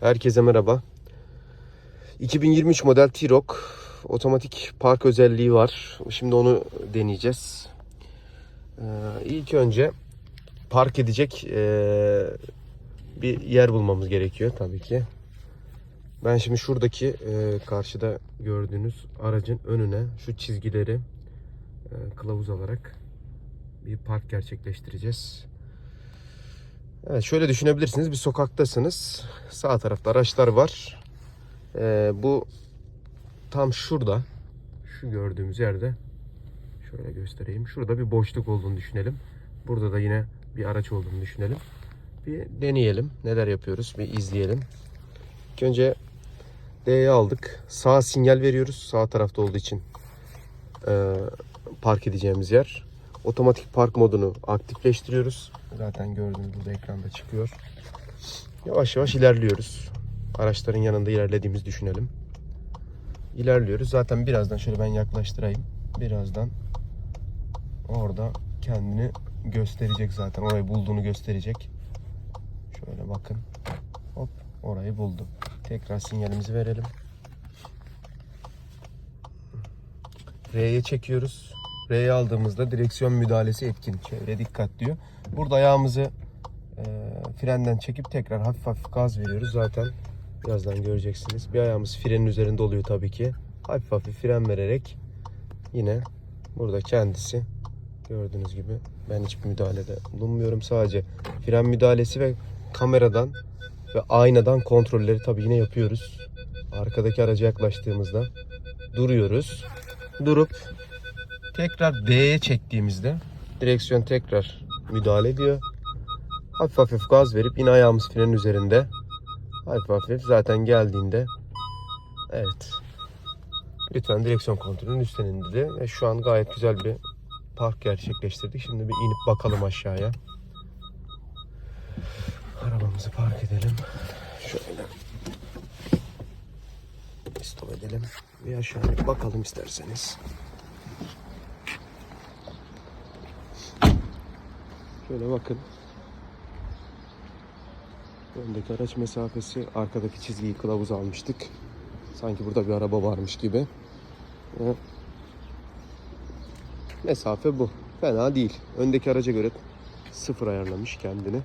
Herkese merhaba. 2023 model T-Roc otomatik park özelliği var. Şimdi onu deneyeceğiz. Ee, ilk önce park edecek ee, bir yer bulmamız gerekiyor tabii ki. Ben şimdi şuradaki ee, karşıda gördüğünüz aracın önüne şu çizgileri ee, kılavuz alarak bir park gerçekleştireceğiz. Evet, şöyle düşünebilirsiniz. Bir sokaktasınız. Sağ tarafta araçlar var. Ee, bu tam şurada. Şu gördüğümüz yerde. Şöyle göstereyim. Şurada bir boşluk olduğunu düşünelim. Burada da yine bir araç olduğunu düşünelim. Bir deneyelim. Neler yapıyoruz? Bir izleyelim. İlk önce D'yi aldık. Sağ sinyal veriyoruz. Sağ tarafta olduğu için ee, park edeceğimiz yer. Otomatik park modunu aktifleştiriyoruz. Zaten gördüğünüz burada ekranda çıkıyor. Yavaş yavaş ilerliyoruz. Araçların yanında ilerlediğimizi düşünelim. İlerliyoruz. Zaten birazdan şöyle ben yaklaştırayım. Birazdan orada kendini gösterecek zaten. Orayı bulduğunu gösterecek. Şöyle bakın. Hop orayı buldu. Tekrar sinyalimizi verelim. R'ye çekiyoruz. R'ye aldığımızda direksiyon müdahalesi etkin. Çevre dikkat diyor. Burada ayağımızı e, frenden çekip tekrar hafif hafif gaz veriyoruz. Zaten birazdan göreceksiniz. Bir ayağımız frenin üzerinde oluyor tabii ki. Hafif hafif fren vererek yine burada kendisi gördüğünüz gibi ben hiçbir müdahalede bulunmuyorum. Sadece fren müdahalesi ve kameradan ve aynadan kontrolleri tabii yine yapıyoruz. Arkadaki araca yaklaştığımızda duruyoruz. Durup tekrar D'ye çektiğimizde direksiyon tekrar müdahale ediyor. Hafif hafif gaz verip yine ayağımız frenin üzerinde. Hafif hafif zaten geldiğinde evet. Lütfen direksiyon kontrolünün üstten indirdi. Ve şu an gayet güzel bir park gerçekleştirdik. Şimdi bir inip bakalım aşağıya. Arabamızı park edelim. Şöyle. Stop edelim. Bir aşağıya bakalım isterseniz. Şöyle bakın. Öndeki araç mesafesi, arkadaki çizgiyi kılavuz almıştık. Sanki burada bir araba varmış gibi. Ve mesafe bu. Fena değil. Öndeki araca göre sıfır ayarlamış kendini.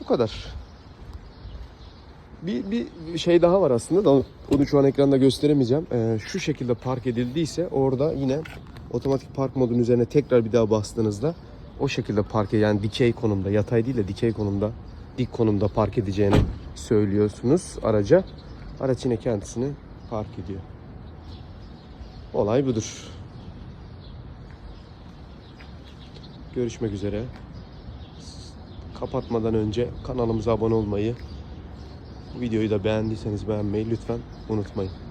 Bu kadar. Bir, bir şey daha var aslında da onu şu an ekranda gösteremeyeceğim. Ee, şu şekilde park edildiyse orada yine otomatik park modunun üzerine tekrar bir daha bastığınızda o şekilde park yani dikey konumda yatay değil de dikey konumda dik konumda park edeceğini söylüyorsunuz araca. Araç yine kendisini park ediyor. Olay budur. Görüşmek üzere. Kapatmadan önce kanalımıza abone olmayı, videoyu da beğendiyseniz beğenmeyi lütfen unutmayın.